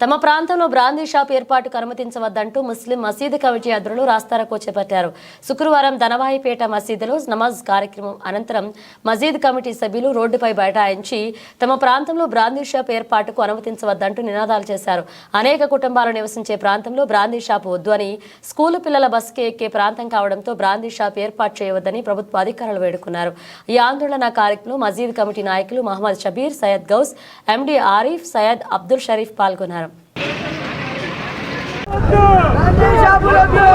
తమ ప్రాంతంలో brandy shop ఏర్పాటుకు అనుమతించవద్దంటూ ముస్లిం మసీదు కమిటీ అధ్యక్షులు రాస్తారకో చేపట్టారు. శుక్రవారం ధనవాయిపేట మసీదులో నమాజ్ కార్యక్రమం అనంతరం మసీద్ కమిటీ సభ్యులు రోడ్డుపై బైఠాయించి తమ ప్రాంతంలో బ్రాందీ షాప్ ఏర్పాటుకు అనుమతించవద్దంటూ నినాదాలు చేశారు. అనేక కుటుంబాలు నివసించే ప్రాంతంలో బ్రాందీ షాప్ వద్దు అని స్కూలు పిల్లల బస్సుకి ఎక్కే ప్రాంతం కావడంతో బ్రాందీ షాప్ ఏర్పాటు చేయవద్దని ప్రభుత్వ అధికారులు వేడుకున్నారు. ఈ ఆందోళన కార్యక్రమంలో మసీద్ కమిటీ నాయకులు మహమ్మద్ షబీర్ సయ్యద్ గౌస్ ఎండి ఆరిఫ్ సయ్యద్ అబ్దుల్ షరీఫ్ పాల్గొన్నారు.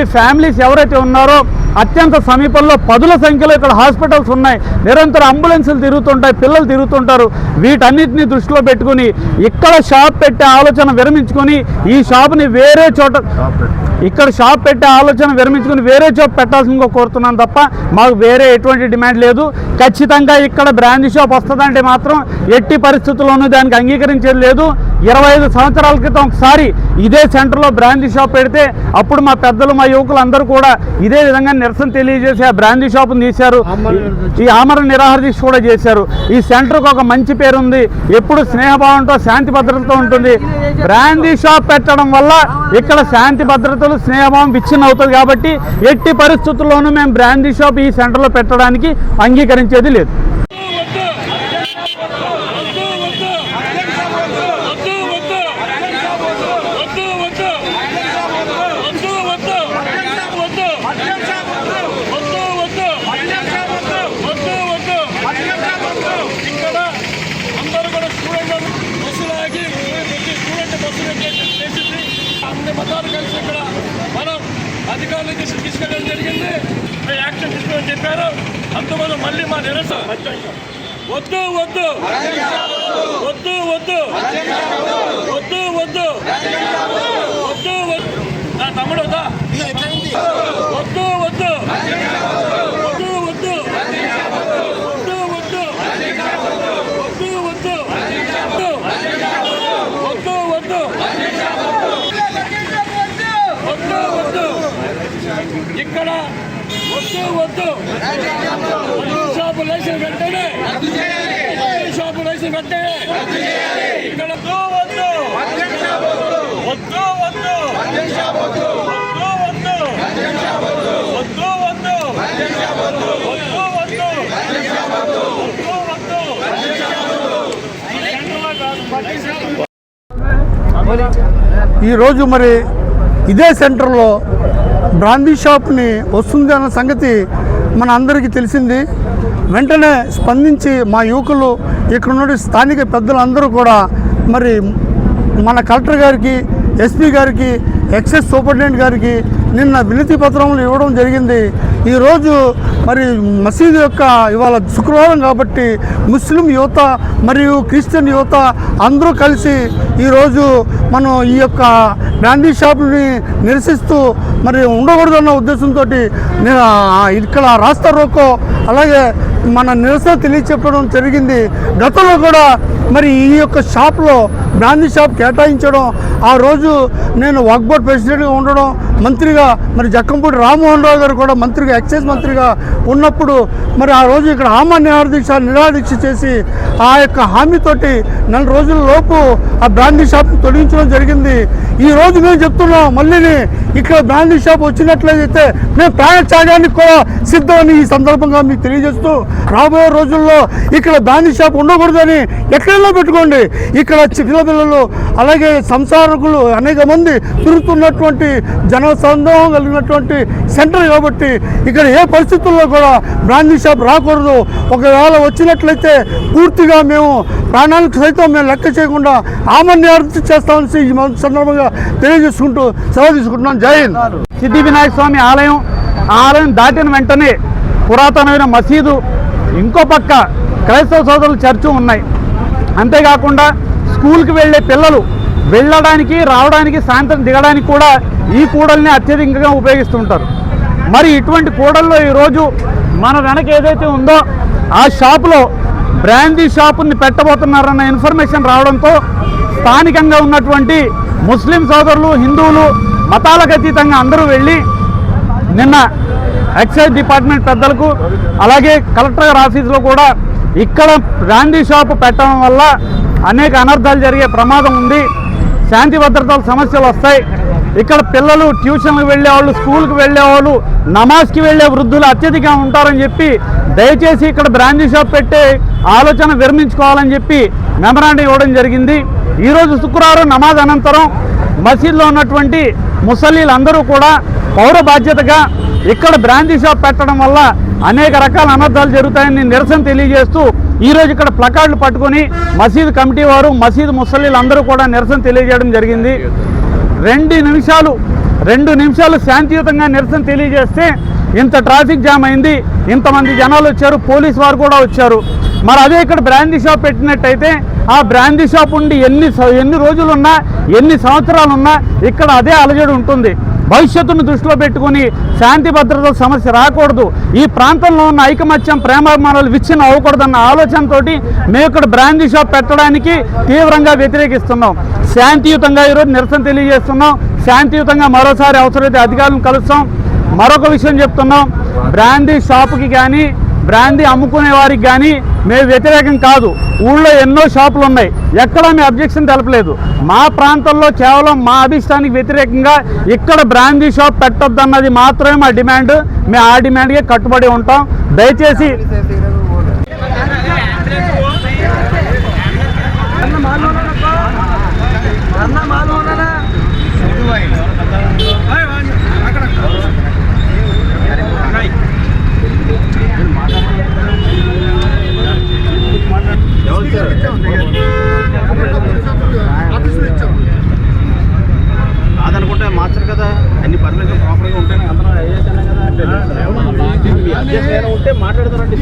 ఉన్నటువంటి ఫ్యామిలీస్ ఎవరైతే ఉన్నారో అత్యంత సమీపంలో పదుల సంఖ్యలో ఇక్కడ హాస్పిటల్స్ ఉన్నాయి. నిరంతరం అంబులెన్సులు తిరుగుతుంటాయి పిల్లలు తిరుగుతుంటారు. వీటన్నిటిని దృష్టిలో పెట్టుకుని ఇక్కడ షాప్ పెట్టే ఆలోచన విరమించుకొని ఈ షాప్ని వేరే చోట ఇక్కడ షాప్ పెట్టే ఆలోచన విరమించుకుని వేరే చోట పెట్టాల్సిందిగా కోరుతున్నాను తప్ప మాకు వేరే ఎటువంటి డిమాండ్ లేదు. ఖచ్చితంగా ఇక్కడ బ్రాండ్ షాప్ వస్తుందంటే మాత్రం ఎట్టి పరిస్థితుల్లోనూ దానికి అంగీకరించేది లేదు. ఇరవై ఐదు సంవత్సరాల క్రితం ఒకసారి ఇదే సెంటర్లో బ్రాందీ షాప్ పెడితే అప్పుడు మా పెద్దలు మా యువకులు అందరూ కూడా ఇదే విధంగా నిరసన తెలియజేసి ఆ బ్రాందీ షాప్ను తీశారు. ఈ ఆమరణ నిరాహార దీక్ష కూడా చేశారు. ఈ సెంటర్కి ఒక మంచి పేరు ఉంది. ఎప్పుడు స్నేహభావంతో శాంతి భద్రతతో ఉంటుంది. బ్రాందీ షాప్ పెట్టడం వల్ల ఇక్కడ శాంతి భద్రతలు స్నేహభావం విచ్ఛిన్న అవుతుంది కాబట్టి ఎట్టి పరిస్థితుల్లోనూ మేము బ్రాందీ షాప్ ఈ సెంటర్లో పెట్టడానికి అంగీకరించేది లేదు ఇక్కడ అందరూ కూడా స్టూడెంట్ బస్సులు ఆగి స్టూడెంట్ బస్సులు చేసింది అన్ని మతాలు కలిసి ఇక్కడ మనం అధికారుల దృష్టికి తీసుకెళ్ళడం జరిగింది మేము యాక్షన్ తీసుకోమని చెప్పారు అందువల్ల మళ్ళీ మా నిరసన వద్దు వద్దు వద్దు వద్దు వద్దు వద్దు వద్దు వద్దు నా తమ్ముడు వద్దా వద్దు వద్దు వద్దు వద్దు వద్దు వద్దు వద్దు వద్దు వద్దు వద్దు వద్దు వద్దు ఇక్కడ వద్దు వద్దు ఈరోజు మరి ఇదే సెంటర్లో బ్రాందీ షాప్ని వస్తుంది అన్న సంగతి మన అందరికీ తెలిసింది. వెంటనే స్పందించి మా యువకులు ఇక్కడ ఉన్న స్థానిక పెద్దలందరూ కూడా మరి మన కలెక్టర్ గారికి ఎస్పీ గారికి ఎక్సైజ్ సూపరింటెండెంట్ గారికి నిన్న వినతి పత్రములు ఇవ్వడం జరిగింది. ఈరోజు మరి మసీదు యొక్క ఇవాళ శుక్రవారం కాబట్టి ముస్లిం యువత మరియు క్రిస్టియన్ యువత అందరూ కలిసి ఈరోజు మనం ఈ యొక్క బ్రాండీ షాప్ని నిరసిస్తూ మరి ఉండకూడదన్న ఉద్దేశంతో ఇక్కడ రాస్తా రోకో అలాగే మన నిరసన తెలియచెప్పడం జరిగింది. గతంలో కూడా మరి ఈ యొక్క షాప్లో బ్రాందీ షాప్ కేటాయించడం ఆ రోజు నేను వాక్బోర్డ్ ప్రెసిడెంట్గా ఉండడం మంత్రిగా మరి జక్కంపూడి రామ్మోహన్ రావు గారు కూడా మంత్రిగా ఎక్సైజ్ మంత్రిగా ఉన్నప్పుడు మరి ఆ రోజు ఇక్కడ ఆమా నిరాదీక్ష నిరాదీక్ష చేసి ఆ యొక్క హామీతోటి నెల రోజుల లోపు ఆ బ్రాందీ షాప్ని తొలగించడం జరిగింది. ఈ రోజు మేము చెప్తున్నాం మళ్ళీ ఇక్కడ బ్రాందీ షాప్ వచ్చినట్లయితే మేము ప్రాణ త్యాగానికి కూడా సిద్ధమని ఈ సందర్భంగా మీకు తెలియజేస్తూ రాబోయే రోజుల్లో ఇక్కడ బ్రాందీ షాప్ ఉండకూడదని ఎక్కడైనా పెట్టుకోండి. ఇక్కడ చిన్నపిల్లలు అలాగే సంసారకులు అనేక మంది తిరుగుతున్నటువంటి జన సందోహం కలిగినటువంటి సెంటర్ కాబట్టి ఇక్కడ ఏ పరిస్థితుల్లో కూడా బ్రాందీ షాప్ రాకూడదు. ఒకవేళ వచ్చినట్లయితే పూర్తిగా మేము ప్రాణాలకు సైతం మేము లెక్క చేయకుండా ఆమన్యార్థి చేస్తామని ఈ సందర్భంగా తెలియజేసుకుంటూ సెలవు తీసుకుంటున్నాను. జై హింద్. సిద్ధి వినాయక స్వామి ఆలయం ఆలయం దాటిన వెంటనే పురాతనమైన మసీదు ఇంకో పక్క క్రైస్తవ సోదరుల చర్చు ఉన్నాయి. అంతేకాకుండా స్కూల్కి వెళ్ళే పిల్లలు వెళ్ళడానికి రావడానికి సాయంత్రం దిగడానికి కూడా ఈ కూడల్ని అత్యధికంగా ఉపయోగిస్తుంటారు. మరి ఇటువంటి కూడల్లో ఈరోజు మన వెనక ఏదైతే ఉందో ఆ షాపులో బ్రాందీ షాపుని పెట్టబోతున్నారన్న ఇన్ఫర్మేషన్ రావడంతో స్థానికంగా ఉన్నటువంటి ముస్లిం సోదరులు హిందువులు మతాలకు అతీతంగా అందరూ వెళ్ళి నిన్న ఎక్సైజ్ డిపార్ట్మెంట్ పెద్దలకు అలాగే కలెక్టర్ గారి ఆఫీసులో కూడా ఇక్కడ బ్రాండీ షాపు పెట్టడం వల్ల అనేక అనర్థాలు జరిగే ప్రమాదం ఉంది. శాంతి భద్రతల సమస్యలు వస్తాయి. ఇక్కడ పిల్లలు ట్యూషన్లకు వెళ్ళేవాళ్ళు స్కూల్కి వెళ్ళేవాళ్ళు నమాజ్కి వెళ్ళే వృద్ధులు అత్యధికంగా ఉంటారని చెప్పి దయచేసి ఇక్కడ బ్రాందీ షాప్ పెట్టే ఆలోచన విరమించుకోవాలని చెప్పి మెమరాండం ఇవ్వడం జరిగింది. ఈరోజు శుక్రవారం నమాజ్ అనంతరం మసీద్లో ఉన్నటువంటి ముసలీలందరూ కూడా పౌర బాధ్యతగా ఇక్కడ బ్రాందీ షాప్ పెట్టడం వల్ల అనేక రకాల అనర్థాలు జరుగుతాయని నిరసన తెలియజేస్తూ ఈరోజు ఇక్కడ ప్లకార్డులు పట్టుకొని మసీదు కమిటీ వారు మసీదు ముసలీలందరూ కూడా నిరసన తెలియజేయడం జరిగింది. రెండు నిమిషాలు రెండు నిమిషాలు శాంతియుతంగా నిరసన తెలియజేస్తే ఇంత ట్రాఫిక్ జామ్ అయింది ఇంతమంది జనాలు వచ్చారు పోలీస్ వారు కూడా వచ్చారు. మరి అదే ఇక్కడ బ్రాందీ షాప్ పెట్టినట్టయితే ఆ బ్రాందీ షాప్ ఉండి ఎన్ని స- ఎన్ని రోజులున్నా ఎన్ని సంవత్సరాలున్నా ఇక్కడ అదే అలజడి ఉంటుంది. భవిష్యత్తును దృష్టిలో పెట్టుకుని శాంతి భద్రత సమస్య రాకూడదు. ఈ ప్రాంతంలో ఉన్న ఐకమత్యం ప్రేమాభిమానాలు విచ్ఛిన్నం అవ్వకూడదన్న ఆలోచనతోటి మేము ఇక్కడ బ్రాందీ షాప్ పెట్టడానికి తీవ్రంగా వ్యతిరేకిస్తున్నాం. శాంతియుతంగా ఈరోజు నిరసన తెలియజేస్తున్నాం. శాంతియుతంగా మరోసారి అవసరమైతే అధికారులను కలుస్తాం. మరొక విషయం చెప్తున్నాం. బ్రాందీ షాపుకి కానీ బ్రాందీ అమ్ముకునే వారికి కానీ మేము వ్యతిరేకం కాదు. ఊళ్ళో ఎన్నో షాపులు ఉన్నాయి. ఎక్కడ మేము అబ్జెక్షన్ తెలపలేదు. మా ప్రాంతంలో కేవలం మా అభిష్టానికి వ్యతిరేకంగా ఇక్కడ బ్రాందీ షాప్ పెట్టొద్దన్నది మాత్రమే మా డిమాండ్. మేము ఆ డిమాండ్కే కట్టుబడి ఉంటాం. దయచేసి కాదనుకుంటే మార్చరు కదా అన్ని పర్మిషన్ ప్రాపర్గా ఉంటాయి అందరం కదా ఉంటే మాట్లాడతారండి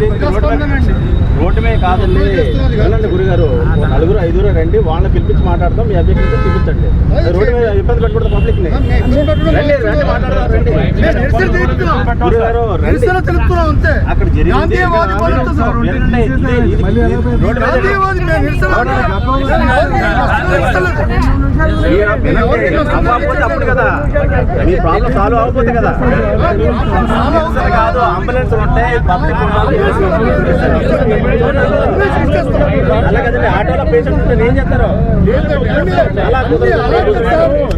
రోడ్డు మీద. కాదండి. వెళ్ళండి గురుగారు. నలుగురు ఐదుగురు రండి వాళ్ళని పిలిపించి మాట్లాడతాం మీ అభ్యర్థితో చూపించండి రోడ్డు ఇబ్బంది పెట్టకూడదు పబ్లిక్ అక్కడ జరిగింది అప్పుడు కదా మీ ప్రాబ్లం సాల్వ్ అవ్వకపోతే కదా కాదు అంబులెన్స్ ఉంటాయి పబ్లిక్ అలాగదండి ఆటోలో పేషెంట్ ఉంటే ఏం చేస్తారు అలా కుదరదు.